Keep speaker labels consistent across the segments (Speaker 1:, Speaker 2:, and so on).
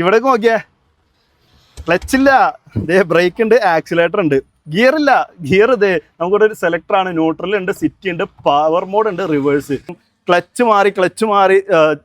Speaker 1: ഇവിടേക്ക് നോക്കിയേ. ക്ലച്ചില്ല ഇതേ ബ്രേക്ക് ഉണ്ട് ആക്സിലേറ്റർ ഉണ്ട്. ഗിയർ ഇല്ല. ഗിയർ ഇതേ നമുക്കിവിടെ ഒരു സെലക്ടർ ആണ്. ന്യൂട്രൽ ഉണ്ട് സിറ്റി ഉണ്ട് പവർ മോഡ് ഉണ്ട് റിവേഴ്സ് ക്ലച്ച് മാറി ക്ലച്ച് മാറി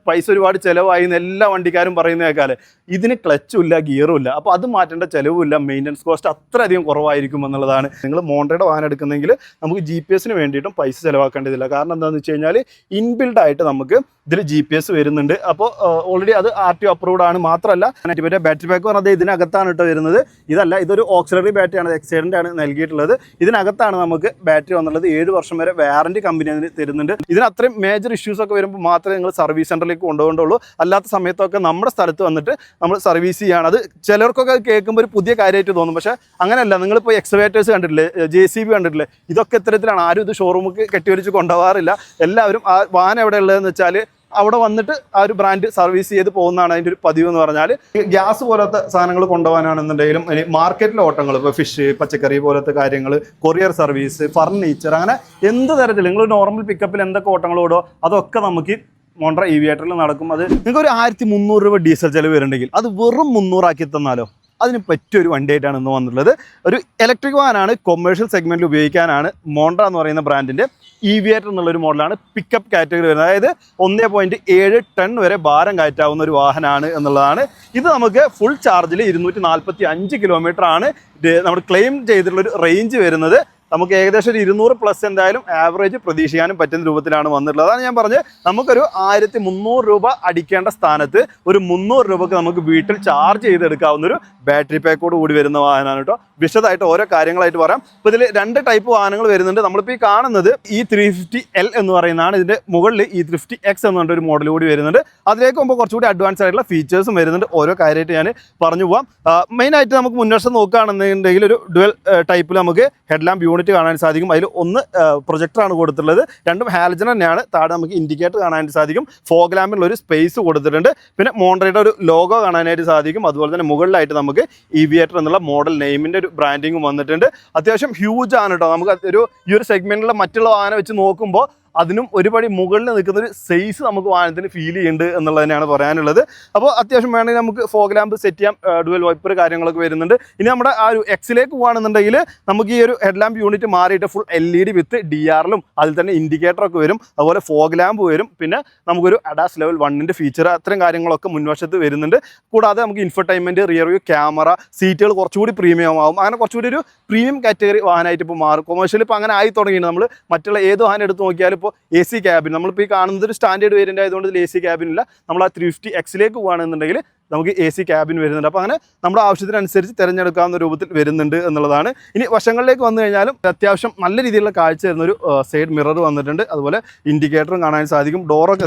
Speaker 1: പൈസ ഒരുപാട് ചിലവായി എന്ന് എല്ലാ വണ്ടിക്കാരും പറയുന്ന കേൾക്കാൽ ഇതിന് ക്ലച്ചും ഇല്ല ഗിയറും ഇല്ല. അപ്പോൾ അത് മാറ്റേണ്ട ചിലവുമില്ല മെയിന്റനൻസ് കോസ്റ്റ് അത്രയധികം കുറവായിരിക്കും എന്നുള്ളതാണ്. നിങ്ങൾ മോണ്ടയുടെ വാഹനം എടുക്കുന്നെങ്കിൽ നമുക്ക് ജി പി എസിന് വേണ്ടിയിട്ടും പൈസ ചിലവാക്കേണ്ടതില്ല. കാരണം എന്താണെന്ന് വെച്ച് കഴിഞ്ഞാൽ ഇൻബിൽഡ് ആയിട്ട് നമുക്ക് ഇതിൽ ജി പി എസ് വരുന്നുണ്ട്. അപ്പോൾ ഓൾറെഡി അത് ആർ ടി അപ്രൂവ്ഡ് ആണ്. മാത്രമല്ല മറ്റേ ബാറ്ററി പാക്ക് പറഞ്ഞത് ഇതിനകത്താണ് കേട്ടോ വരുന്നത്. ഇതല്ല ഇതൊരു ഓക്സിലറി ബാറ്ററി ആണ്. എക്സൈഡന്റ് ആണ് നൽകിയിട്ടുള്ളത്. ഇതിനകത്താണ് നമുക്ക് ബാറ്ററി വന്നുള്ളത് ഏഴ് വർഷം വരെ വാറന്റി കമ്പനി അതിന് തരുന്നുണ്ട്. ഇതിന് അത്രയും മേജർ ഇഷ്യൂസ് ഒക്കെ വരുമ്പോൾ മാത്രമേ നിങ്ങൾ സർവീസ് സെന്ററിലേക്ക് കൊണ്ടുപോകേണ്ടുള്ളൂ. അല്ലാത്ത സമയത്തൊക്കെ നമ്മുടെ സ്ഥലത്ത് വന്നിട്ട് നമ്മൾ സർവീസ് ചെയ്യുകയാണ് അത് ചിലർക്കൊക്കെ കേൾക്കുമ്പോൾ ഒരു പുതിയ കാര്യമായിട്ട് തോന്നും. പക്ഷേ അങ്ങനെയല്ല. നിങ്ങളിപ്പോൾ എക്സവേറ്റേഴ്സ് കണ്ടിട്ടില്ലേ? ജെ സി ബി കണ്ടിട്ടില്ലേ? ഇതൊക്കെ ഇത്തരത്തിലാണ്. ആരും ഇത് ഷോറൂമിൽ കെട്ടിവരിച്ച് കൊണ്ടുപോകാറില്ല. എല്ലാവരും ആ വാൻ എവിടെ ഉള്ളതെന്ന് വെച്ചാൽ അവിടെ വന്നിട്ട് ആ ഒരു ബ്രാൻഡ് സർവീസ് ചെയ്ത് പോകുന്നതാണ് അതിന്റെ ഒരു പതിവ് എന്ന് പറഞ്ഞാൽ ഗ്യാസ് പോലത്തെ സാധനങ്ങൾ കൊണ്ടുപോകാനാണെന്നുണ്ടെങ്കിലും മാർക്കറ്റിലെ ഓട്ടങ്ങൾ ഇപ്പോൾ ഫിഷ് പച്ചക്കറി പോലത്തെ കാര്യങ്ങൾ കൊറിയർ സർവീസ് ഫർണിച്ചർ അങ്ങനെ എന്ത് തരത്തിൽ നിങ്ങൾ നോർമൽ പിക്കപ്പിൽ എന്തൊക്കെ ഓട്ടങ്ങൾ ഓടോ അതൊക്കെ നമുക്ക് മോണ്ട്ര ഏവിയേറ്ററിൽ നടക്കും. അത് നിങ്ങൾക്ക് ഒരു ആയിരത്തി മുന്നൂറ് രൂപ ഡീസൽ ചിലവ് വരുന്നുണ്ടെങ്കിൽ അത് വെറും മുന്നൂറാക്കി തന്നാലോ? അതിന് പറ്റിയ ഒരു വണ്ടിയായിട്ടാണ് ഇന്ന് വന്നിട്ടുള്ളത്. ഒരു ഇലക്ട്രിക് വാനാണ് കൊമേഴ്ഷ്യൽ സെഗ്മെന്റിൽ ഉപയോഗിക്കാനാണ് മോണ്ട്ര എന്ന് പറയുന്ന ബ്രാൻഡിന്റെ ഇവിയേറ്റർ എന്നുള്ളൊരു മോഡലാണ് പിക്കപ്പ് കാറ്റഗറി വരുന്നത്. അതായത് ഒന്നേ പോയിന്റ് ഏഴ് ടൺ വരെ ഭാരം കയറ്റാവുന്ന ഒരു വാഹനമാണ് എന്നുള്ളതാണ്. ഇത് നമുക്ക് ഫുൾ ചാർജിൽ ഇരുന്നൂറ്റി നാൽപ്പത്തി അഞ്ച് കിലോമീറ്റർ ആണ് നമ്മൾ ക്ലെയിം ചെയ്തിട്ടുള്ളൊരു റേഞ്ച് വരുന്നത്. നമുക്ക് ഏകദേശം ഒരു ഇരുന്നൂറ് പ്ലസ് എന്തായാലും ആവറേജ് പ്രതീക്ഷിക്കാനും പറ്റുന്ന രൂപത്തിലാണ് വന്നിട്ടുള്ളത്. അതാണ് ഞാൻ പറഞ്ഞത്. നമുക്കൊരു ആയിരത്തി മുന്നൂറ് രൂപ അടിക്കേണ്ട സ്ഥാനത്ത് ഒരു മുന്നൂറ് രൂപക്ക് നമുക്ക് വീട്ടിൽ ചാർജ് ചെയ്തെടുക്കാവുന്ന ഒരു ബാറ്ററി പാക്കോട് കൂടി വരുന്ന വാഹനമാണ് കേട്ടോ. വിശദമായിട്ട് ഓരോ കാര്യങ്ങളായിട്ട് പറയാം. ഇപ്പോൾ ഇതിൽ രണ്ട് ടൈപ്പ് വാഹനങ്ങൾ വരുന്നുണ്ട്. നമ്മളിപ്പോൾ ഈ കാണുന്നത് ഈ ത്രീ ഫിഫ്റ്റി എൽ എന്ന് പറയുന്നതാണ്. ഇതിന്റെ മുകളിൽ ഈ ത്രീ ഫിഫ്റ്റി എക്സ് എന്ന് പറഞ്ഞൊരു മോഡൽ കൂടി വരുന്നുണ്ട്. അതിലേക്ക് മുമ്പ് കുറച്ചുകൂടി അഡ്വാൻസ് ആയിട്ടുള്ള ഫീച്ചേഴ്സും വരുന്നുണ്ട്. ഓരോ കാര്യമായിട്ട് ഞാൻ പറഞ്ഞു പോവാം. മെയിനായിട്ട് നമുക്ക് മുൻവശം നോക്കുകയാണെന്നുണ്ടെങ്കിൽ ഒരു ഡുവൽ ടൈപ്പിൽ നമുക്ക് ഹെഡ്ലാം ലാമ്പ് യൂണിറ്റ് കാണാൻ സാധിക്കും. അതിൽ ഒന്ന് പ്രൊജക്ടറാണ് കൊടുത്തിട്ടുള്ളത്. രണ്ടും ഹാലജൻ തന്നെയാണ്. താഴെ നമുക്ക് ഇൻഡിക്കേറ്റർ കാണാൻ സാധിക്കും. ഫോഗ് ഒരു സ്പേസ് കൊടുത്തിട്ടുണ്ട്. പിന്നെ മോണ്ടറയുടെ ഒരു ലോഗോ കാണാനായിട്ട് സാധിക്കും. അതുപോലെ തന്നെ മുകളിലായിട്ട് നമുക്ക് ഇവിയേറ്റർ എന്നുള്ള മോഡൽ നെയിമിന്റെ ഒരു ബ്രാൻഡിങ്ങും വന്നിട്ടുണ്ട്. അത്യാവശ്യം ഹ്യൂജ് ആണ് കേട്ടോ നമുക്ക് ഒരു ഈ ഒരു സെഗ്മെന്റിലെ മറ്റുള്ള വാഹനം വെച്ച് നോക്കുമ്പോൾ അതിനും ഒരുപടി മുകളിൽ നിൽക്കുന്ന ഒരു സൈസ് നമുക്ക് വാഹനത്തിന് ഫീൽ ചെയ്യുന്നുണ്ട് എന്നുള്ളത് തന്നെയാണ് പറയാനുള്ളത്. അപ്പോൾ അത്യാവശ്യം വേണമെങ്കിൽ നമുക്ക് ഫോഗ് ലാമ്പ് സെറ്റ് ചെയ്യാം ഡുവൽ വൈപ്പർ കാര്യങ്ങളൊക്കെ വരുന്നുണ്ട്. ഇനി നമ്മുടെ ആ ഒരു എക്സിലേക്ക് പോകുകയാണെന്നുണ്ടെങ്കിൽ നമുക്ക് ഈ ഒരു ഹെഡ് ലാമ്പ് യൂണിറ്റ് മാറിയിട്ട് full L E D with D ആറിലും അതിൽ തന്നെ ഇൻഡിക്കേറ്ററൊക്കെ വരും. അതുപോലെ ഫോഗ് ലാമ്പ് വരും. പിന്നെ നമുക്കൊരു അഡാസ് ലെവൽ വണ്ണിന്റെ ഫീച്ചർ അത്തരം കാര്യങ്ങളൊക്കെ മുൻവശത്ത് വരുന്നുണ്ട്. കൂടാതെ നമുക്ക് ഇൻഫർടൈൻമെന്റ് റിയർ വ്യൂ ക്യാമറ സീറ്റുകൾ കുറച്ചുകൂടി പ്രീമിയം ആവും. അങ്ങനെ കുറച്ചുകൂടി ഒരു പ്രീമിയം കാറ്റഗറി വാഹനമായിട്ട് ഇപ്പോൾ മാറും. കൊമേഴ്ഷ്യൽ ഇപ്പോൾ അങ്ങനെ ആയി തുടങ്ങിയിട്ടുണ്ട്. നമ്മൾ മറ്റുള്ള ഏത് വാഹനം എടുത്ത് നോക്കിയാലും ഇപ്പോൾ എ സി ക്യാബിൻ. നമ്മളിപ്പോൾ ഈ കാണുന്നത് ഒരു സ്റ്റാൻഡേർഡ് വേരിയന്റ് ആയതുകൊണ്ട് ഇതിൽ എ സി ക്യാബിൻ ഇല്ല. നമ്മൾ ആ ത്രീ ഫിഫ്റ്റി എക്സിലേക്ക് പോകുകയാണെന്നുണ്ടെങ്കിൽ നമുക്ക് എ സി ക്യാബിൻ വരുന്നുണ്ട്. അപ്പോൾ അങ്ങനെ നമ്മുടെ ആവശ്യത്തിനനുസരിച്ച് തിരഞ്ഞെടുക്കാവുന്ന രൂപത്തിൽ വരുന്നുണ്ട് എന്നുള്ളതാണ്. ഇനി വശങ്ങളിലേക്ക് വന്നു കഴിഞ്ഞാലും അത്യാവശ്യം നല്ല രീതിയിലുള്ള കാഴ്ച തരുന്ന ഒരു സൈഡ് മിറർ വന്നിട്ടുണ്ട്. അതുപോലെ ഇൻഡിക്കേറ്ററും കാണാൻ സാധിക്കും. ഡോറൊക്കെ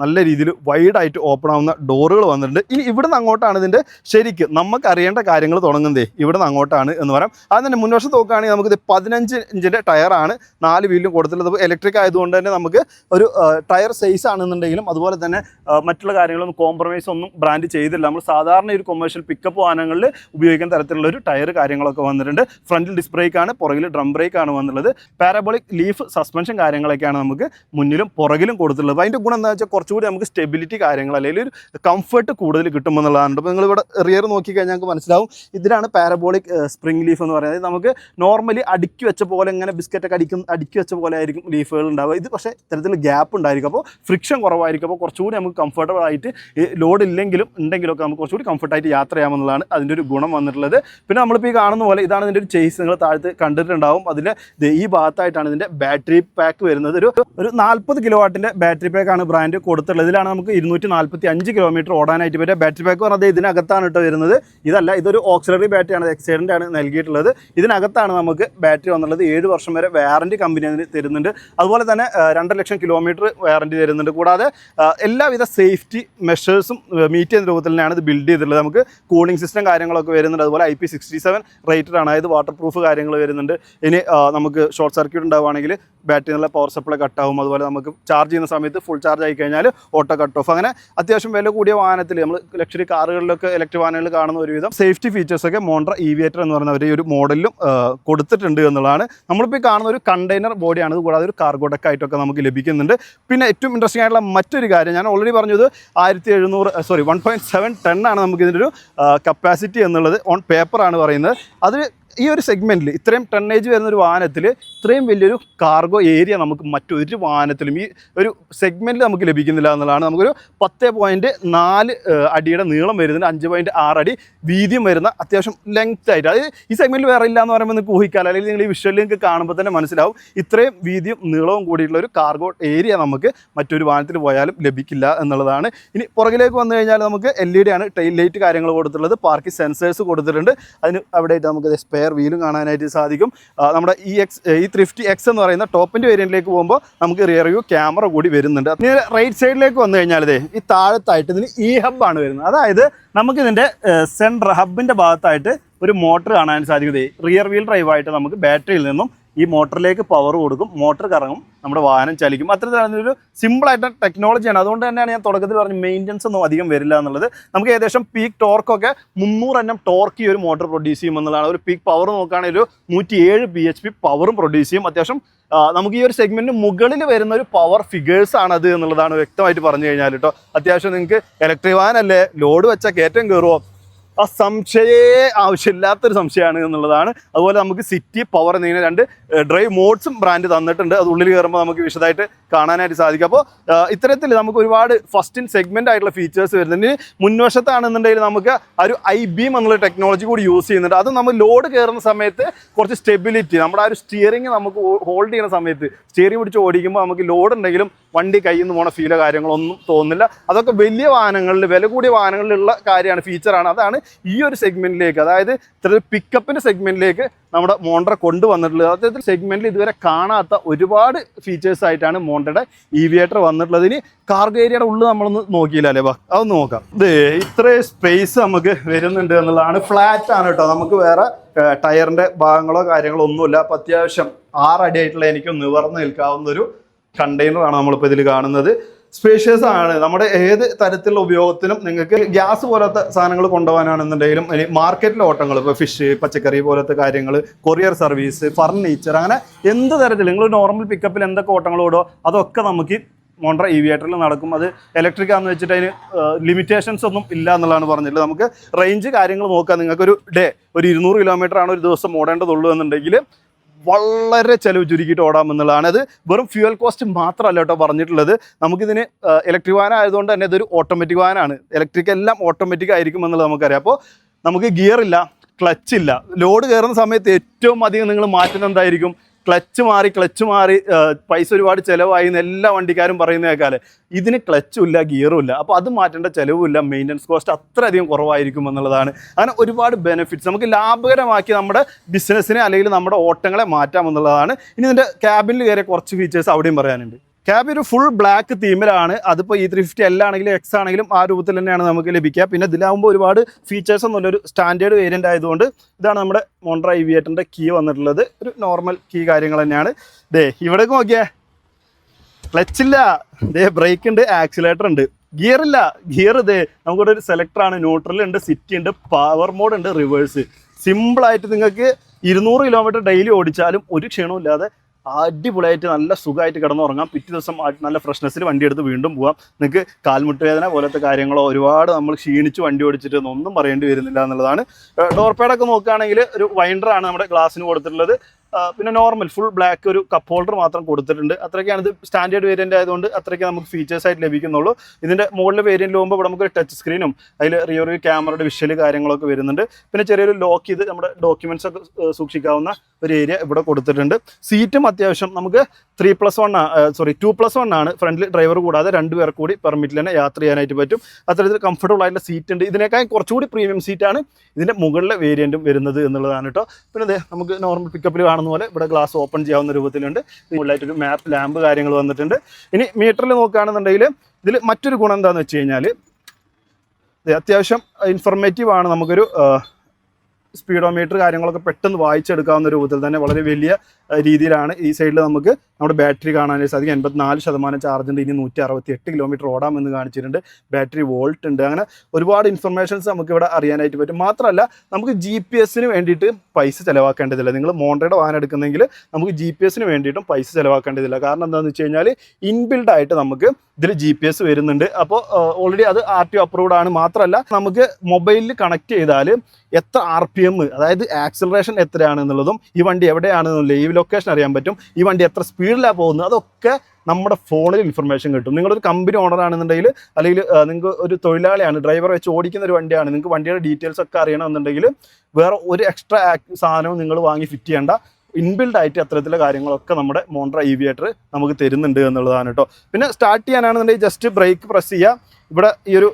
Speaker 1: നല്ല രീതിയിൽ വൈഡായിട്ട് ഓപ്പൺ ആവുന്ന ഡോറുകൾ വന്നിട്ടുണ്ട്. ഇനി ഇവിടെ നിന്ന് അങ്ങോട്ടാണ് ഇതിന്റെ ശരിക്ക് നമുക്ക് അറിയേണ്ട കാര്യങ്ങൾ തുടങ്ങുന്നതേ. ഇവിടെ നിന്ന് അങ്ങോട്ടാണ് എന്ന് പറയാം. അത് തന്നെ മുൻവശം നോക്കുകയാണെങ്കിൽ നമുക്ക് ഇത് പതിനഞ്ച് ഇഞ്ചിന്റെ ടയറാണ് നാല് വീലും കൊടുത്തിട്ടുള്ളത്. ഇലക്ട്രിക് ആയതുകൊണ്ട് തന്നെ നമുക്ക് ഒരു ടയർ സൈസ് ആണെന്നുണ്ടെങ്കിലും അതുപോലെ തന്നെ മറ്റുള്ള കാര്യങ്ങളൊന്നും കോംപ്രമൈസ് ഒന്നും ബ്രാൻഡ് ചെയ്തില്ല. നമ്മൾ സാധാരണ ഒരു കൊമേഴ്ഷ്യൽ പിക്കപ്പ് വാഹനങ്ങളിൽ ഉപയോഗിക്കുന്ന തരത്തിലുള്ള ഒരു ടയർ കാര്യങ്ങളൊക്കെ വന്നിട്ടുണ്ട്. ഫ്രണ്ടിൽ ഡിസ്ക് ബ്രേക്കാണ് പുറകിൽ ഡ്രം ബ്രേക്കാണ് വന്നിട്ടുള്ളത്. പാരബോളിക് ലീഫ് സസ്പെൻഷൻ കാര്യങ്ങളൊക്കെയാണ് നമുക്ക് മുന്നിലും പുറകിലും കൊടുത്തിട്ടുള്ളത്. അപ്പോൾ അതിന്റെ ഗുണം എന്താ വെച്ചാൽ കുറച്ചുകൂടി നമുക്ക് സ്റ്റെബിലിറ്റി കാര്യങ്ങൾ അല്ലെങ്കിൽ ഒരു കംഫർട്ട് കൂടുതൽ കിട്ടുമെന്നുള്ളതാണ്. അപ്പോൾ നിങ്ങൾ ഇവിടെ റിയർ നോക്കിക്കഴിഞ്ഞാൽ ഞങ്ങൾക്ക് മനസ്സിലാവും ഇതിലാണ് പാരബോളിക് സ്പ്രിംഗ് ലീഫ് എന്ന് പറയുന്നത്. നമുക്ക് നോർമലി അടുക്കി വെച്ച പോലെ ഇങ്ങനെ ബിസ്ക്കറ്റ് ഒക്കെ അടിക്കും അടുക്കി വെച്ച പോലെ ആയിരിക്കും ലീഫുകൾ ഉണ്ടാവുക. ഇത് പക്ഷേ ഇത്തരത്തിൽ ഗ്യാപ്പ് ഉണ്ടായിരിക്കും. അപ്പോൾ ഫ്രിക്ഷൻ കുറവായിരിക്കും. അപ്പോൾ കുറച്ചുകൂടി നമുക്ക് കംഫർട്ടബിൾ ആയിട്ട് ലോഡ് ഇല്ലെങ്കിലും ഉണ്ടെങ്കിലൊക്കെ നമുക്ക് കുറച്ചുകൂടി കംഫർട്ടായിട്ട് യാത്ര ചെയ്യാമെന്നുള്ളതാണ് അതിന്റെ ഒരു ഗുണം വന്നിട്ടുള്ളത്. പിന്നെ നമ്മളിപ്പോൾ ഈ കാണുന്ന പോലെ ഇതാണ് ഇതിന്റെ ഒരു ചേസ് നിങ്ങൾ താഴത്ത് കണ്ടിട്ടുണ്ടാവും. അതിൽ ഈ ഭാഗത്തായിട്ടാണ് ഇതിന്റെ ബാറ്ററി പാക്ക് വരുന്നത്. ഒരു ഒരു നാൽപ്പത് കിലോ വാട്ടിന്റെ ബാറ്ററി പാക്കാണ് ബ്രാൻഡ് കൊടുത്തിട്ടുള്ളത്. ഇതിലാണ് നമുക്ക് ഇരുന്നൂറ്റി നാൽപ്പത്തി അഞ്ച് കിലോമീറ്റർ ഓടാനായിട്ട് പറ്റുക ബാറ്ററി ബാക്ക് പറഞ്ഞത് ഇതിനകത്താണ് കേട്ടോ വരുന്നത്. ഇതല്ല ഇതൊരു ഓക്സിലറി ബാറ്ററിയാണ് എക്സൈഡന്റ് ആണ് നൽകിയിട്ടുള്ളത്. ഇതിനകത്താണ് നമുക്ക് ബാറ്ററി വന്നുള്ളത് ഏഴ് വർഷം വരെ വാറന്റി കമ്പനി അതിന് തരുന്നുണ്ട്. അതുപോലെ തന്നെ രണ്ട് ലക്ഷം കിലോമീറ്റർ വാറന്റി തരുന്നുണ്ട്. കൂടാതെ എല്ലാവിധ സേഫ്റ്റി മെഷേഴ്സും മീറ്റ് ചെയ്യുന്ന രൂപത്തിൽ തന്നെയാണ് ഇത് ബിൽഡ് ചെയ്തിട്ടുള്ളത്. നമുക്ക് കൂളിംഗ് സിസ്റ്റം കാര്യങ്ങളൊക്കെ വരുന്നുണ്ട്. അതുപോലെ I P sixty seven rated ആണ്. അതായത് വാട്ടർ പ്രൂഫ് കാര്യങ്ങൾ വരുന്നുണ്ട്. ഇനി നമുക്ക് ഷോർട്ട് സർക്യൂട്ട് ഉണ്ടാവുകയാണെങ്കിൽ ബാറ്ററി നല്ല പവർ സപ്ലൈ കട്ടാവും അതുപോലെ നമുക്ക് ചാർജ് ചെയ്യുന്ന സമയത്ത് ഫുൾ ചാർജ് ആയി കഴിഞ്ഞാൽ കഴിഞ്ഞാൽ ഓട്ടോ കട്ട് ഓഫ് അങ്ങനെ അത്യാവശ്യം വില കൂടിയ വാഹനത്തിൽ നമ്മൾ ലക്ഷറി കാറുകളിലൊക്കെ ഇലക്ട്രിക് വാഹനങ്ങളിൽ കാണുന്ന ഒരുവിധം സേഫ്റ്റി ഫീച്ചേഴ്സൊക്കെ മോണ്ട്ര ഇവിയേറ്റർ എന്ന് പറയുന്ന ഒരു- ഒരു മോഡലിലും കൊടുത്തിട്ടുണ്ട് എന്നുള്ളതാണ്. നമ്മളിപ്പോൾ ഈ കാണുന്ന ഒരു കണ്ടെയ്നർ ബോഡിയാണ് ഇത് കൂടാതെ ഒരു കാർഗോ ഡെക്ക് ആയിട്ടൊക്കെ നമുക്ക് ലഭിക്കുന്നുണ്ട്. പിന്നെ ഏറ്റവും ഇൻട്രസ്റ്റിംഗ് ആയിട്ടുള്ള മറ്റൊരു കാര്യം ഞാൻ ഓൾറെഡി പറഞ്ഞത് ആയിരത്തി എഴുന്നൂറ് sorry one point seven ten ആണ് നമുക്ക് ഇതിന്റെ ഒരു കപ്പാസിറ്റി എന്നുള്ളത് ഓൺ പേപ്പറാണ് പറയുന്നത്. അത് ഈ ഒരു സെഗ്മെന്റിൽ ഇത്രയും ടണ്ണേജ് വരുന്ന ഒരു വാഹനത്തിൽ ഇത്രയും വലിയൊരു കാർഗോ ഏരിയ നമുക്ക് മറ്റൊരു വാഹനത്തിലും ഈ ഒരു സെഗ്മെന്റിൽ നമുക്ക് ലഭിക്കുന്നില്ല എന്നുള്ളതാണ്. നമുക്കൊരു പത്ത് പോയിന്റ് നാല് അടിയുടെ നീളം വരുന്നുണ്ട്. അഞ്ച് പോയിന്റ് ആറ് അടി വീതിയും വരുന്ന അത്യാവശ്യം ലെങ്ത് ആയിട്ട്. അതായത് ഈ സെഗ്മെന്റിൽ വേറെ ഇല്ല എന്ന് പറയുമ്പോൾ നിങ്ങൾക്ക് ഊഹിക്കാം അല്ലെങ്കിൽ നിങ്ങൾ ഈ വിഷ്വലിൽ നിങ്ങൾക്ക് കാണുമ്പോൾ തന്നെ മനസ്സിലാവും. ഇത്രയും വീതിയും നീളവും കൂടിയിട്ടുള്ള ഒരു കാർഗോ ഏരിയ നമുക്ക് മറ്റൊരു വാഹനത്തിൽ പോയാലും ലഭിക്കില്ല എന്നുള്ളതാണ്. ഇനി പുറകിലേക്ക് വന്നു കഴിഞ്ഞാൽ നമുക്ക് എൽ ഇ ഡി ആണ്. ടൈൽ ലൈറ്റ് കാര്യങ്ങൾ കൊടുത്തിട്ടുള്ളത്. പാർക്കിംഗ് സെൻസേഴ്സ് കൊടുത്തിട്ടുണ്ട്. അതിന് അവിടെ നമുക്ക് സ്പെയർ വീലും കാണാനായിട്ട് സാധിക്കും. നമ്മുടെ ഈ എക്സ് ഈ ത്രിഫ്റ്റി എക്സ് എന്ന് പറയുന്ന ടോപ്പിന്റെ വേരിയന്റിലേക്ക് പോകുമ്പോൾ നമുക്ക് റിയർ വ്യൂ ക്യാമറ കൂടി വരുന്നുണ്ട്. ഇനി റൈറ്റ് സൈഡിലേക്ക് വന്നു കഴിഞ്ഞാൽ ഇതേ ഈ താഴത്തായിട്ട് ഇതിന് ഇ ഹബ്ബാണ് വരുന്നത്. അതായത് നമുക്കിതിന്റെ സെൻട്രൽ ഹബിന്റെ ഭാഗത്തായിട്ട് ഒരു മോട്ടർ കാണാൻ സാധിക്കും. റിയർ വീൽ ഡ്രൈവായിട്ട് നമുക്ക് ബാറ്ററിയിൽ നിന്നും ഈ മോട്ടറിലേക്ക് പവർ കൊടുക്കും മോട്ടർ കറങ്ങും നമ്മുടെ വാഹനം ചലിക്കും. അത്തരത്തിലൊരു സിമ്പിളായിട്ട് ടെക്നോളജിയാണ് അതുകൊണ്ട് തന്നെയാണ് ഞാൻ തുടക്കത്തിൽ പറഞ്ഞ മെയിന്റനൻസ് ഒന്നും അധികം വരില്ല എന്നുള്ളത്. നമുക്ക് ഏകദേശം പീക്ക് ടോർക്കൊക്കെ മുന്നൂറ് എണ്ണം ടോർക്ക് ഈ ഒരു മോട്ടർ പ്രൊഡ്യൂസ് ചെയ്യും എന്നുള്ളതാണ്. ഒരു പീക്ക് പവർ നോക്കുകയാണെങ്കിൽ ഒരു നൂറ്റി ഏഴ് ബി എച്ച് പി പവറും പ്രൊഡ്യൂസ് ചെയ്യും. അത്യാവശ്യം നമുക്ക് ഈ ഒരു സെഗ്മെന്റിന് മുകളിൽ വരുന്ന ഒരു പവർ ഫിഗേഴ്സ് ആണ് അത് എന്നുള്ളതാണ് വ്യക്തമായിട്ട് പറഞ്ഞു കഴിഞ്ഞാൽ കേട്ടോ. അത്യാവശ്യം നിങ്ങൾക്ക് ഇലക്ട്രിക് വാഹനല്ലേ ലോഡ് വെച്ചാൽ കയറ്റം കയറുമോ ആ സംശയേ ആവശ്യമില്ലാത്തൊരു സംശയമാണ് എന്നുള്ളതാണ്. അതുപോലെ നമുക്ക് സിറ്റി പവർ എന്നിങ്ങനെ രണ്ട് ഡ്രൈവ് മോഡ്സും ബ്രാൻഡ് തന്നിട്ടുണ്ട്. അത് ഉള്ളിൽ കയറുമ്പോൾ നമുക്ക് വിശദമായിട്ട് കാണാനായിട്ട് സാധിക്കും. അപ്പോൾ ഇത്തരത്തിൽ നമുക്ക് ഒരുപാട് ഫസ്റ്റ് ഇൻ സെഗ്മെന്റ് ആയിട്ടുള്ള ഫീച്ചേഴ്സ് വരുന്നുണ്ട്. മുൻവശത്താണെന്നുണ്ടെങ്കിൽ നമുക്ക് ആ ഒരു ഐ ബീം എന്നുള്ള ടെക്നോളജി കൂടി യൂസ് ചെയ്യുന്നുണ്ട്. അത് നമ്മൾ ലോഡ് കയറുന്ന സമയത്ത് കുറച്ച് സ്റ്റെബിലിറ്റി നമ്മുടെ ആ ഒരു സ്റ്റിയറിംഗ് നമുക്ക് ഹോൾഡ് ചെയ്യുന്ന സമയത്ത് സ്റ്റിയറിംഗ് പിടിച്ച് ഓടിക്കുമ്പോൾ നമുക്ക് ലോഡ് ഉണ്ടെങ്കിലും വണ്ടി കയ്യിൽ നിന്ന് പോണ ഫീലോ കാര്യങ്ങളൊന്നും തോന്നുന്നില്ല. അതൊക്കെ വലിയ വാഹനങ്ങളിൽ വില കൂടിയ വാഹനങ്ങളിലുള്ള കാര്യമാണ് ഫീച്ചറാണ് അതാണ് ഈ ഒരു സെഗ്മെന്റിലേക്ക് അതായത് ഇത്ര പിക്കപ്പിന്റെ സെഗ്മെന്റിലേക്ക് നമ്മുടെ മോണ്ടർ കൊണ്ടുവന്നിട്ടുള്ളത്. അത്തരത്തിൽ സെഗ്മെന്റിൽ ഇതുവരെ കാണാത്ത ഒരുപാട് ഫീച്ചേഴ്സ് ആയിട്ടാണ് മോണ്ടയുടെ ഇവിയേറ്റർ വന്നിട്ടുള്ളത്. ഇനി കാർഗോ ഏരിയയുടെ ഉള്ളിൽ നമ്മളൊന്ന് നോക്കിയില്ല അല്ലേ? ബാ അതൊന്ന് നോക്കാം. ഇതേ ഇത്രയും സ്പേസ് നമുക്ക് വരുന്നുണ്ട് എന്നുള്ളതാണ്. ഫ്ലാറ്റ് ആണ് കേട്ടോ. നമുക്ക് വേറെ ടയറിന്റെ ഭാഗങ്ങളോ കാര്യങ്ങളോ ഒന്നുമില്ല. അപ്പം അത്യാവശ്യം ആറടി ആയിട്ടുള്ള എനിക്ക് നിവർന്ന് നിൽക്കാവുന്ന ഒരു കണ്ടെയ്നറാണ് നമ്മളിപ്പോൾ ഇതിൽ കാണുന്നത്. സ്പേഷ്യസ് ആണ്. നമ്മുടെ ഏത് തരത്തിലുള്ള ഉപയോഗത്തിനും നിങ്ങൾക്ക് ഗ്യാസ് പോലത്തെ സാധനങ്ങൾ കൊണ്ടുപോകാനാണെന്നുണ്ടെങ്കിലും മാർക്കറ്റിലെ ഓട്ടങ്ങൾ ഇപ്പോൾ ഫിഷ് പച്ചക്കറി പോലത്തെ കാര്യങ്ങൾ കൊറിയർ സർവീസ് ഫർണിച്ചർ അങ്ങനെ എന്ത് തരത്തിൽ നിങ്ങൾ നോർമൽ പിക്കപ്പിൽ എന്തൊക്കെ ഓട്ടങ്ങൾ ഓടോ അതൊക്കെ നമുക്ക് മോണ്ട്ര ഇ വിയേറ്ററിൽ നടക്കും. അത് ഇലക്ട്രിക് ആണെന്ന് വെച്ചിട്ട് അതിന് ലിമിറ്റേഷൻസ് ഒന്നും ഇല്ല എന്നുള്ളതാണ് പറഞ്ഞില്ല നമുക്ക് റേഞ്ച് കാര്യങ്ങൾ നോക്കാം. നിങ്ങൾക്കൊരു ഡേ ഒരു ഇരുന്നൂറ് കിലോമീറ്റർ ആണ് ഒരു ദിവസം ഓടേണ്ടതുള്ളൂ എന്നുണ്ടെങ്കിൽ വളരെ ചിലവ് ചുരുക്കിയിട്ട് ഓടാമെന്നുള്ളതാണ് അത് വെറും ഫ്യൂവൽ കോസ്റ്റ് മാത്രമല്ല കേട്ടോ പറഞ്ഞിട്ടുള്ളത്. നമുക്കിതിന് ഇലക്ട്രിക് വാഹനം ആയതുകൊണ്ട് തന്നെ ഇതൊരു ഓട്ടോമാറ്റിക് വാഹനമാണ്. ഇലക്ട്രിക് എല്ലാം ഓട്ടോമാറ്റിക് ആയിരിക്കും എന്നുള്ളത് നമുക്കറിയാം. അപ്പോൾ നമുക്ക് ഗിയർ ഇല്ല ക്ലച്ച് ഇല്ല. ലോഡ് കയറുന്ന സമയത്ത് ഏറ്റവും അധികം നിങ്ങൾ മാറ്റുന്നത് എന്തായിരിക്കും? ക്ലച്ച് മാറി ക്ലച്ച് മാറി പൈസ ഒരുപാട് ചിലവായി എന്ന് എല്ലാ വണ്ടിക്കാരും പറയുന്ന കേൾക്കാൽ ഇതിന് ക്ലച്ചും ഇല്ല ഗിയറും ഇല്ല. അപ്പോൾ അത് മാറ്റേണ്ട ചിലവുമില്ല മെയിന്റനൻസ് കോസ്റ്റ് അത്രയധികം കുറവായിരിക്കും എന്നുള്ളതാണ്. അങ്ങനെ ഒരുപാട് ബെനിഫിറ്റ്സ് നമുക്ക് ലാഭകരമാക്കി നമ്മുടെ ബിസിനസ്സിനെ അല്ലെങ്കിൽ നമ്മുടെ ഓട്ടങ്ങളെ മാറ്റാം എന്നുള്ളതാണ്. ഇനി ഇതിന്റെ ക്യാബിനിൽ കയറിയ കുറച്ച് ഫീച്ചേഴ്സ് അവിടെയും പറയാനുണ്ട്. ക്യാബ് ഒരു ഫുൾ ബ്ലാക്ക് തീമിലാണ് അതിപ്പോൾ ഈ ത്രീ ഫിഫ്റ്റി എൽ ആണെങ്കിലും എക്സ് ആണെങ്കിലും ആ രൂപത്തിൽ തന്നെയാണ് നമുക്ക് ലഭിക്കുക. പിന്നെ ഇതിലാകുമ്പോൾ ഒരുപാട് ഫീച്ചേഴ്സ് ഒന്നുമില്ല ഒരു സ്റ്റാൻഡേർഡ് വേരിയന്റ് ആയതുകൊണ്ട് ഇതാണ് നമ്മുടെ മോണ്ട്ര ഇവിയേറ്ററിന്റെ കീ വന്നിട്ടുള്ളത്. ഒരു നോർമൽ കീ കാര്യങ്ങൾ തന്നെയാണ്. ദേ ഇവിടെ നോക്കിയേ. ക്ലച്ചില്ല ദേ ബ്രേക്ക് ഉണ്ട് ആക്സിലേറ്റർ ഉണ്ട്. ഗിയർ ഇല്ല. ഗിയർ ഇതേ നമുക്കിവിടെ ഒരു സെലക്ടറാണ് ന്യൂട്രൽ ഉണ്ട് സിറ്റി ഉണ്ട് പവർ മോഡ് ഉണ്ട് റിവേഴ്സ് സിമ്പിളായിട്ട് നിങ്ങൾക്ക് ഇരുന്നൂറ് കിലോമീറ്റർ ഡെയിലി ഓടിച്ചാലും ഒരു ക്ഷീണവും ഇല്ലാതെ അടിപൊളിയായിട്ട് നല്ല സുഖമായിട്ട് കിടന്നുറങ്ങാം. പിറ്റേ ദിവസം നല്ല ഫ്രഷ്നെസ്സിൽ വണ്ടി എടുത്ത് വീണ്ടും പോവാം. നിങ്ങൾക്ക് കാൽമുട്ട് വേദന പോലത്തെ കാര്യങ്ങളോ ഒരുപാട് നമ്മൾ ക്ഷീണിച്ച് വണ്ടി ഓടിച്ചിട്ട് ഒന്നും പറയേണ്ടി വരുന്നില്ല എന്നുള്ളതാണ്. ഡോർ പാഡൊക്കെ നോക്കുകയാണെങ്കിൽ ഒരു വൈൻഡർ ആണ് നമ്മുടെ ഗ്ലാസ്സിന് കൊടുത്തിട്ടുള്ളത്. പിന്നെ നോർമൽ ഫുൾ ബ്ലാക്ക് ഒരു കപ്പ് ഹോൾഡർ മാത്രം കൊടുത്തിട്ടുണ്ട്. അത്രയ്ക്കാണ് ഇത് സ്റ്റാൻഡേർഡ് വേരിയന്റ് ആയതുകൊണ്ട് അത്രയ്ക്ക് നമുക്ക് ഫീച്ചേഴ്സ് ആയിട്ട് ലഭിക്കുന്നുള്ളൂ. ഇതിന്റെ മുകളിലെ വേരിയന്റ് പോകുമ്പോൾ ഇവിടെ നമുക്ക് ടച്ച് സ്ക്രീനും അതിൽ റിയർ വ്യൂ ക്യാമറയുടെ വിഷ്വൽ കാര്യങ്ങളൊക്കെ വരുന്നുണ്ട്. പിന്നെ ചെറിയൊരു ലോക്ക് ചെയ്ത് നമ്മുടെ ഡോക്യുമെന്റ്സ് ഒക്കെ സൂക്ഷിക്കാവുന്ന ഒരു ഏരിയ ഇവിടെ കൊടുത്തിട്ടുണ്ട്. സീറ്റും അത്യാവശ്യം നമുക്ക് three plus one sorry two plus one ആണ്. ഫ്രണ്ടിൽ ഡ്രൈവർ കൂടാതെ രണ്ട് പേർ കൂടി പെർമിറ്റിൽ തന്നെ യാത്ര ചെയ്യാനായിട്ട് പറ്റും. അത്തരത്തിൽ കംഫർട്ടബിൾ ആയിട്ടുള്ള സീറ്റ് ഉണ്ട്. ഇതിനേക്കാൾ കുറച്ചുകൂടി പ്രീമിയം സീറ്റാണ് ഇതിന്റെ മുകളിലെ വേരിയന്റും വരുന്നത് എന്നുള്ളതാണ് കേട്ടോ പിന്നെ നമുക്ക് നോർമൽ പിക്കപ്പിൽ കാണുന്ന പോലെ ഇവിടെ ഗ്ലാസ് ഓപ്പൺ ചെയ്യാവുന്ന രൂപത്തിലുണ്ട്. മുകളിലായിട്ടൊരു മാപ്പ് ലാമ്പ് കാര്യങ്ങൾ വന്നിട്ടുണ്ട്. ഇനി മീറ്ററിൽ നോക്കുകയാണെന്നുണ്ടെങ്കിൽ ഇതിൽ മറ്റൊരു ഗുണം എന്താണെന്ന് വെച്ച് കഴിഞ്ഞാൽ അത്യാവശ്യം ഇൻഫർമേറ്റീവ് ആണ് നമുക്കൊരു സ്പീഡോമീറ്റർ കാര്യങ്ങളൊക്കെ പെട്ടെന്ന് വായിച്ചെടുക്കാവുന്ന രൂപത്തിൽ തന്നെ വളരെ വലിയ രീതിയിലാണ് ഈ സൈഡിൽ നമുക്ക് നമ്മുടെ ബാറ്ററി കാണാനായിട്ട് സാധിക്കും. എൺപത്തിനാല് ശതമാനം ചാർജ് ഉണ്ട്. ഇനി നൂറ്റി അറുപത്തി എട്ട് കിലോമീറ്റർ ഓടാമെന്ന് കാണിച്ചിട്ടുണ്ട്. ബാറ്ററി വോൾട്ട് ഉണ്ട്. അങ്ങനെ ഒരുപാട് ഇൻഫർമേഷൻസ് നമുക്ക് ഇവിടെ അറിയാനായിട്ട് പറ്റും. മാത്രമല്ല നമുക്ക് ജി പി എസിന് വേണ്ടിയിട്ട് പൈസ ചിലവാക്കേണ്ടതില്ല. നിങ്ങൾ മോണ്ടയുടെ വാഹനം എടുക്കുന്നെങ്കിൽ നമുക്ക് ജി പി എസിന് വേണ്ടിയിട്ടും പൈസ ചിലവാക്കേണ്ടതില്ല. കാരണം എന്താണെന്ന് വെച്ച് കഴിഞ്ഞാൽ ഇൻബിൽഡ് ആയിട്ട് നമുക്ക് ഇതിൽ ജി പി എസ് വരുന്നുണ്ട്. അപ്പോൾ ഓൾറെഡി അത് ആർ ടി അപ്രൂവ്ഡ് ആണ്. മാത്രമല്ല നമുക്ക് മൊബൈലിൽ കണക്ട് ചെയ്താൽ എത്ര ആർ പി എം അതായത് ആക്സിലറേഷൻ എത്രയാണെന്നുള്ളതും ഈ വണ്ടി എവിടെയാണെന്നുള്ള ഈ ലൊക്കേഷൻ അറിയാൻ പറ്റും. ഈ വണ്ടി എത്ര സ്പീഡിലാണ് പോകുന്നത്. അതൊക്കെ നമ്മുടെ ഫോണിൽ ഇൻഫർമേഷൻ കിട്ടും. നിങ്ങളൊരു കമ്പനി ഓണർ ആണെന്നുണ്ടെങ്കിൽ അല്ലെങ്കിൽ നിങ്ങൾക്ക് ഒരു തൊഴിലാളിയാണ് ഡ്രൈവർ വെച്ച് ഓടിക്കുന്ന ഒരു വണ്ടിയാണ് നിങ്ങൾക്ക് വണ്ടിയുടെ ഡീറ്റെയിൽസ് ഒക്കെ അറിയണമെന്നുണ്ടെങ്കിൽ വേറെ ഒരു എക്സ്ട്രാ സാധനവും നിങ്ങൾ വാങ്ങി ഫിറ്റ് ചെയ്യേണ്ട ഇൻബിൽഡ് ആയിട്ട് അത്തരത്തിലുള്ള കാര്യങ്ങളൊക്കെ നമ്മുടെ മോണ്ട്ര ഇവിയേറ്റർ നമുക്ക് തരുന്നുണ്ട് എന്നുള്ളതാണ് കേട്ടോ. പിന്നെ സ്റ്റാർട്ട് ചെയ്യാനാണെന്നുണ്ടെങ്കിൽ ജസ്റ്റ് ബ്രേക്ക് പ്രസ് ചെയ്യുക. ഇവിടെ ഈ ഒരു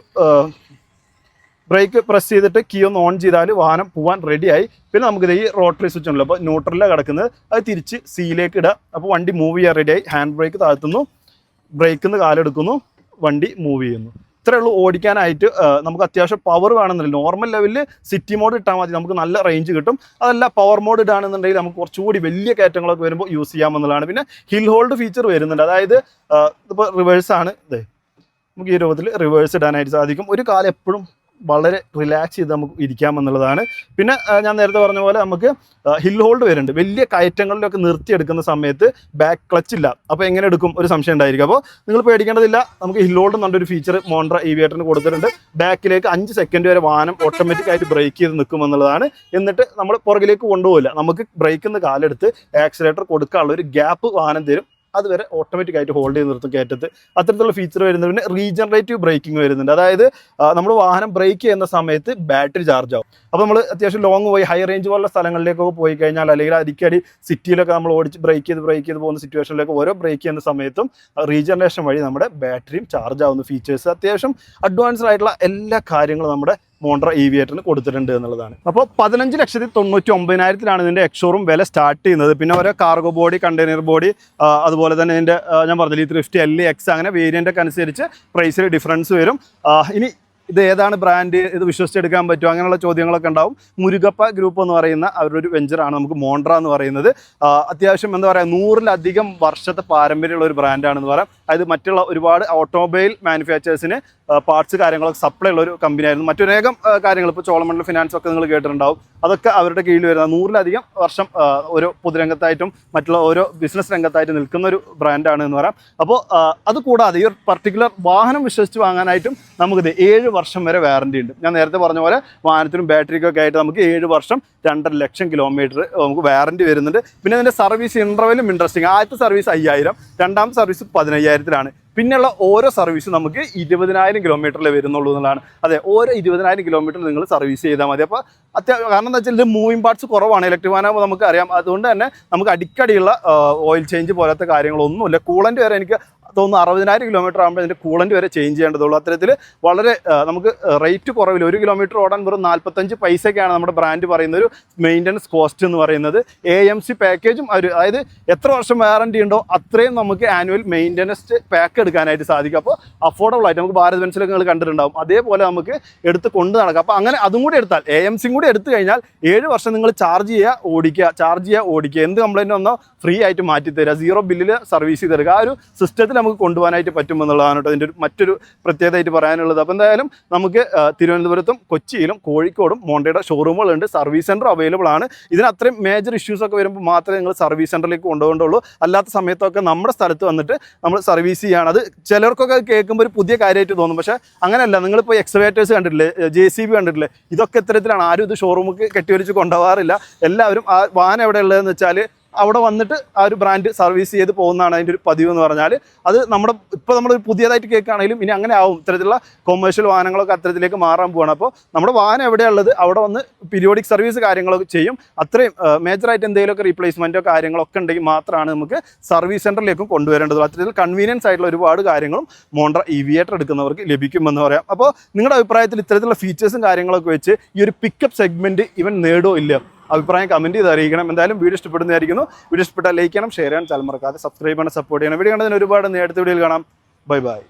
Speaker 1: ബ്രേക്ക് പ്രസ് ചെയ്തിട്ട് കീ ഒന്ന് ഓൺ ചെയ്താൽ വാഹനം പോകാൻ റെഡിയായി പിന്നെ നമുക്ക് ഈ റോട്ടറി സ്വിച്ച് ഉണ്ടല്ലോ അപ്പോൾ ന്യൂട്രലിലാണ് കിടക്കുന്നത്. അത് തിരിച്ച് സീയിലേക്ക് ഇടുക അപ്പോൾ വണ്ടി മൂവ് ചെയ്യാൻ റെഡിയായി ഹാൻഡ് ബ്രേക്ക് താഴ്ത്തുന്നു. ബ്രേക്കിൽ നിന്ന് കാലെടുക്കുന്നു. വണ്ടി മൂവ് ചെയ്യുന്നു. ഇത്രയേ ഉള്ളൂ ഓടിക്കാനായിട്ട് നമുക്ക് അത്യാവശ്യം പവർ വേണമെന്നില്ല നോർമൽ ലെവലിൽ സിറ്റി മോഡ് ഇട്ടാൽ മതി. നമുക്ക് നല്ല റേഞ്ച് കിട്ടും. അതല്ല പവർ മോഡ് ഇടാണെന്നുണ്ടെങ്കിൽ നമുക്ക് കുറച്ചുകൂടി വലിയ കയറ്റങ്ങളൊക്കെ വരുമ്പോൾ യൂസ് ചെയ്യാമെന്നുള്ളതാണ്. പിന്നെ ഹിൽ ഹോൾഡ് ഫീച്ചർ വരുന്നുണ്ട്. അതായത് ഇപ്പോൾ റിവേഴ്സാണ് ഇത് നമുക്ക് ഈ രൂപത്തിൽ റിവേഴ്സ് ഇടാനായിട്ട് സാധിക്കും. ഒരു കാലം എപ്പോഴും വളരെ റിലാക്സ് ചെയ്ത് നമുക്ക് ഇരിക്കാം എന്നുള്ളതാണ് പിന്നെ ഞാൻ നേരത്തെ പറഞ്ഞ പോലെ നമുക്ക് ഹിൽ ഹോൾഡ് വരുന്നുണ്ട്. വലിയ കയറ്റങ്ങളിലൊക്കെ നിർത്തിയെടുക്കുന്ന സമയത്ത് ബാക്ക് ക്ലച്ച് ഇല്ല. അപ്പോൾ എങ്ങനെ എടുക്കും? ഒരു സംശയം ഉണ്ടായിരിക്കും. അപ്പോൾ നിങ്ങൾ പേടിക്കേണ്ടതില്ല. നമുക്ക് ഹിൽ ഹോൾഡ് എന്നൊരു ഫീച്ചർ മോണ്ട്ര ഇവിയേറ്ററിന് കൊടുത്തിട്ടുണ്ട്. ബാക്കിലേക്ക് അഞ്ച് സെക്കൻഡ് വരെ വാഹനം ഓട്ടോമാറ്റിക് ആയിട്ട് ബ്രേക്ക് ചെയ്ത് നിൽക്കും എന്നുള്ളതാണ് എന്നിട്ട് നമ്മൾ പുറകിലേക്ക് കൊണ്ടുപോകില്ല നമുക്ക് ബ്രേക്കിൽ നിന്ന് കാലെടുത്ത് ആക്സിലേറ്റർ കൊടുക്കാനുള്ള ഒരു ഗ്യാപ്പ് വാഹനം തരും. അതുവരെ ഓട്ടോമാറ്റിക് ആയിട്ട് ഹോൾഡ് ചെയ്ത് നിർത്തും കയറ്റത്ത്. അത്തരത്തിലുള്ള ഫീച്ചർ വരുന്നത് പിന്നെ റീജനറേറ്റീവ് ബ്രേക്കിംഗ് വരുന്നുണ്ട്. അതായത് നമ്മൾ വാഹനം ബ്രേക്ക് ചെയ്യുന്ന സമയത്ത് ബാറ്ററി ചാർജ് ആവും. അപ്പോൾ നമ്മൾ അത്യാവശ്യം ലോങ് പോയി ഹൈ റേഞ്ച് പോലുള്ള സ്ഥലങ്ങളിലേക്കൊക്കെ പോയി കഴിഞ്ഞാൽ അല്ലെങ്കിൽ അടിക്കടി സിറ്റിയിലൊക്കെ നമ്മൾ ഓടിച്ച് ബ്രേക്ക് ചെയ്ത് ബ്രേക്ക് ചെയ്ത് പോകുന്ന സിറ്റുവേഷനിലേക്ക് ഓരോ ബ്രേക്ക് ചെയ്യുന്ന സമയത്തും റീജനറേഷൻ വഴി നമ്മുടെ ബാറ്ററിയും ചാർജ് ആവുന്ന ഫീച്ചേഴ്സ് അത്യാവശ്യം അഡ്വാൻസ്ഡ് ആയിട്ടുള്ള എല്ലാ കാര്യങ്ങളും നമ്മുടെ മോണ്ട്ര ഇവിയേറ്ററിന് കൊടുത്തിട്ടുണ്ട് എന്നുള്ളതാണ്. അപ്പോൾ പതിനഞ്ച് ലക്ഷത്തി തൊണ്ണൂറ്റി ഒമ്പതിനായിരത്തിലാണ് ഇതിന്റെ എക്സോറും വില സ്റ്റാർട്ട് ചെയ്യുന്നത്. പിന്നെ ഓരോ കാർഗോ ബോഡി കണ്ടെയ്നർ ബോഡി അതുപോലെ തന്നെ ഇതിന്റെ ഞാൻ പറഞ്ഞില്ല ഈ ത്രിഫ്റ്റി എൽ എക്സ് അങ്ങനെ വേരിയന്റൊക്കെ അനുസരിച്ച് പ്രൈസിൽ ഡിഫറൻസ് വരും. ഇനി ഇത് ഏതാണ് ബ്രാൻഡ് ഇത് വിശ്വസിച്ചെടുക്കാൻ പറ്റുമോ? അങ്ങനെയുള്ള ചോദ്യങ്ങളൊക്കെ ഉണ്ടാവും. മുരുകപ്പ ഗ്രൂപ്പ് എന്ന് പറയുന്ന അവരുടെ ഒരു വെഞ്ചറാണ് നമുക്ക് മോണ്ട്ര എന്ന് പറയുന്നത്. അത്യാവശ്യം എന്താ പറയുക നൂറിലധികം വർഷത്തെ പാരമ്പര്യമുള്ള ഒരു ബ്രാൻഡാണെന്ന് പറയാം. അതായത് മറ്റുള്ള ഒരുപാട് ഓട്ടോമൊബൈൽ മാനുഫാക്ചേഴ്സിന് പാർട്സ് കാര്യങ്ങളൊക്കെ സപ്ലൈ ഉള്ള ഒരു കമ്പനിയായിരുന്നു മറ്റനേകം കാര്യങ്ങൾ ഇപ്പോൾ ചോളമണ്ഡലം ഫിനാൻസ് ഒക്കെ നിങ്ങൾ കേട്ടിട്ടുണ്ടാവും. അതൊക്കെ അവരുടെ കീഴിൽ വരുന്ന നൂറിലധികം വർഷം ഓരോ പൊതുരംഗത്തായിട്ടും മറ്റുള്ള ഓരോ ബിസിനസ് രംഗത്തായിട്ട് നിൽക്കുന്ന ഒരു ബ്രാൻഡാണ് എന്ന് പറയാം. അപ്പോൾ അതുകൂടാതെ ഈ ഒരു പർട്ടിക്കുലർ വാഹനം വിശ്വസിച്ച് വാങ്ങാനായിട്ടും നമുക്കിത് ഏഴ് വർഷം വരെ വാറണ്ടി ഉണ്ട്. ഞാൻ നേരത്തെ പറഞ്ഞ പോലെ വാഹനത്തിനും ബാറ്ററിക്കൊക്കെ ആയിട്ട് നമുക്ക് ഏഴ് വർഷം രണ്ടര ലക്ഷം കിലോമീറ്റർ നമുക്ക് വാറണ്ടി വരുന്നുണ്ട്. പിന്നെ അതിന്റെ സർവീസ് ഇന്റർവെലും ഇൻട്രസ്റ്റിംഗ് ആദ്യത്തെ സർവീസ് അയ്യായിരം രണ്ടാമത്തെ സർവീസ് പതിനയ്യായിരത്തിലാണ്. പിന്നെയുള്ള ഓരോ സർവീസും നമുക്ക് ഇരുപതിനായിരം കിലോമീറ്ററിൽ വരുന്നുള്ളൂ എന്നുള്ളതാണ്. അതെ ഓരോ ഇരുപതിനായിരം കിലോമീറ്റർ നിങ്ങൾ സർവീസ് ചെയ്താൽ മതി. അപ്പോൾ അത്യാവശ്യം കാരണം എന്താ വെച്ചാൽ ഇത് മൂവിങ് പാർട്സ് കുറവാണ്. ഇലക്ട്രിക് വാഹനം നമുക്ക് അറിയാം അതുകൊണ്ട് തന്നെ നമുക്ക് അടിക്കടിയുള്ള ഓയിൽ ചേഞ്ച് പോലത്തെ കാര്യങ്ങളൊന്നുമില്ല. കൂളന്റ് വരെ എനിക്ക് തോന്നുന്നു അറുപതിനായിരം കിലോമീറ്റർ ആകുമ്പോൾ ഇതിന്റെ കൂളന്റ് വരെ ചേഞ്ച് ചെയ്യേണ്ടതുള്ളൂ. അത്തരത്തിൽ വളരെ നമുക്ക് റേറ്റ് കുറവില്ല ഒരു കിലോമീറ്റർ ഓടാൻ വെറും നാൽപ്പത്തഞ്ച് പൈസയ്ക്കാണ് നമ്മുടെ ബ്രാൻഡ് പറയുന്ന ഒരു മെയിന്റനൻസ് കോസ്റ്റ് എന്ന് പറയുന്നത്. എ എം സി പാക്കേജും ഒരു അതായത് എത്ര വർഷം വാറണ്ടി ഉണ്ടോ അത്രയും നമുക്ക് ആനുവൽ മെയിന്റനൻസ് പാക്ക് എടുക്കാനായിട്ട് സാധിക്കും. അപ്പോൾ അഫോർഡബിൾ ആയിട്ട് നമുക്ക് ഭാരത് പെൻസിലൊക്കെ നിങ്ങൾ കണ്ടിട്ടുണ്ടാവും. അതേപോലെ നമുക്ക് എടുത്ത് കൊണ്ട് നടക്കാം. അപ്പോൾ അങ്ങനെ അതും കൂടി എടുത്താൽ എ എം സിയും കൂടി എടുത്തു കഴിഞ്ഞാൽ ഏഴ് വർഷം നിങ്ങൾ ചാർജ് ചെയ്യുക ഓടിക്കുക ചാർജ് ചെയ്യുക ഓടിക്കുക. എന്ത് കംപ്ലൈന്റ് വന്നോ ഫ്രീ ആയിട്ട് മാറ്റി തരിക സീറോ ബില്ലിൽ സർവീസ് ചെയ്ത് തരിക ആ ഒരു സിസ്റ്റത്തിൽ നമുക്ക് കൊണ്ടുപോകാനായിട്ട് പറ്റുമെന്നുള്ളതാണ് കേട്ടോ ഇതിന്റെ ഒരു മറ്റൊരു പ്രത്യേകതയായിട്ട് പറയാനുള്ളത്. അപ്പോൾ എന്തായാലും നമുക്ക് തിരുവനന്തപുരത്തും കൊച്ചിയിലും കോഴിക്കോടും മോണ്ടയുടെ ഷോറൂമുകളുണ്ട്. സർവീസ് സെന്റർ അവൈലബിൾ ആണ്. ഇതിന് അത്രയും മേജർ ഇഷ്യൂസ് ഒക്കെ വരുമ്പോൾ മാത്രമേ നിങ്ങൾ സർവീസ് സെന്ററിലേക്ക് കൊണ്ടുപോകേണ്ടുള്ളൂ. അല്ലാത്ത സമയത്തൊക്കെ നമ്മുടെ സ്ഥലത്ത് വന്നിട്ട് നമ്മൾ സർവീസ് ചെയ്യുകയാണ്. അത് ചിലർക്കൊക്കെ കേൾക്കുമ്പോൾ ഒരു പുതിയ കാര്യമായിട്ട് തോന്നും. പക്ഷേ അങ്ങനെയല്ല. നിങ്ങളിപ്പോൾ എക്സവേറ്റേഴ്സ് കണ്ടിട്ടില്ലേ? ജെ സി ബി കണ്ടിട്ടില്ലേ? ഇതൊക്കെ ഇത്തരത്തിലാണ്. ആരും ഇത് ഷോറൂമിൽ കെട്ടിവരിച്ച് കൊണ്ടുപോകാറില്ല. എല്ലാവരും ആ വാഹനം എവിടെ ഉള്ളതെന്ന് വെച്ചാൽ അവിടെ വന്നിട്ട് ആ ഒരു ബ്രാൻഡ് സർവീസ് ചെയ്ത് പോകുന്നതാണ് അതിന്റെ ഒരു പതിവ് എന്ന് പറഞ്ഞാൽ അത് നമ്മുടെ ഇപ്പോൾ നമ്മൾ പുതിയതായിട്ട് കേൾക്കുകയാണെങ്കിലും ഇനി അങ്ങനെ ആവും. ഇത്തരത്തിലുള്ള കൊമേഴ്ഷ്യൽ വാഹനങ്ങളൊക്കെ അത്തരത്തിലേക്ക് മാറാൻ പോവാണ്. അപ്പോൾ നമ്മുടെ വാഹനം എവിടെയുള്ളത് അവിടെ വന്ന് പീരിയോഡിക് സർവീസ് കാര്യങ്ങളൊക്കെ ചെയ്യും. അത്രയും മേജറായിട്ട് എന്തെങ്കിലുമൊക്കെ റീപ്ലേസ്മെന്റോ കാര്യങ്ങളൊക്കെ ഉണ്ടെങ്കിൽ മാത്രമാണ് നമുക്ക് സർവീസ് സെന്ററിലേക്കും കൊണ്ടുവരേണ്ടത്. അത്തരത്തിൽ കൺവീനിയൻസ് ആയിട്ടുള്ള ഒരുപാട് കാര്യങ്ങളും മോണ്ട്ര ഇവിയേറ്റർ എടുക്കുന്നവർക്ക് ലഭിക്കുമെന്ന് പറയാം. അപ്പോൾ നിങ്ങളുടെ അഭിപ്രായത്തിൽ ഇത്തരത്തിലുള്ള ഫീച്ചേഴ്സും കാര്യങ്ങളൊക്കെ വെച്ച് ഈ ഒരു പിക്കപ്പ് സെഗ്മെന്റ് ഇവൻ നേടുമോ ഇല്ല അഭിപ്രായം കമന്റ് ചെയ്ത് അറിയിക്കണം എന്തായാലും വീഡിയോ ഇഷ്ടപ്പെടുന്നതായിരിക്കുന്നു. വീഡിയോ ഇഷ്ടപ്പെട്ടാൽ ലൈക്ക് ചെയ്യണം ഷെയർ ചെയ്യണം ചാനൽ മറക്കാതെ സബ്സ്ക്രൈബ് ചെയ്യണം സപ്പോർട്ട് ചെയ്യണം. വീഡിയോ കണ്ടതിന് ഒരുപാട് നേരത്തെ വീഡിയോയിൽ കാണാം. Bye bye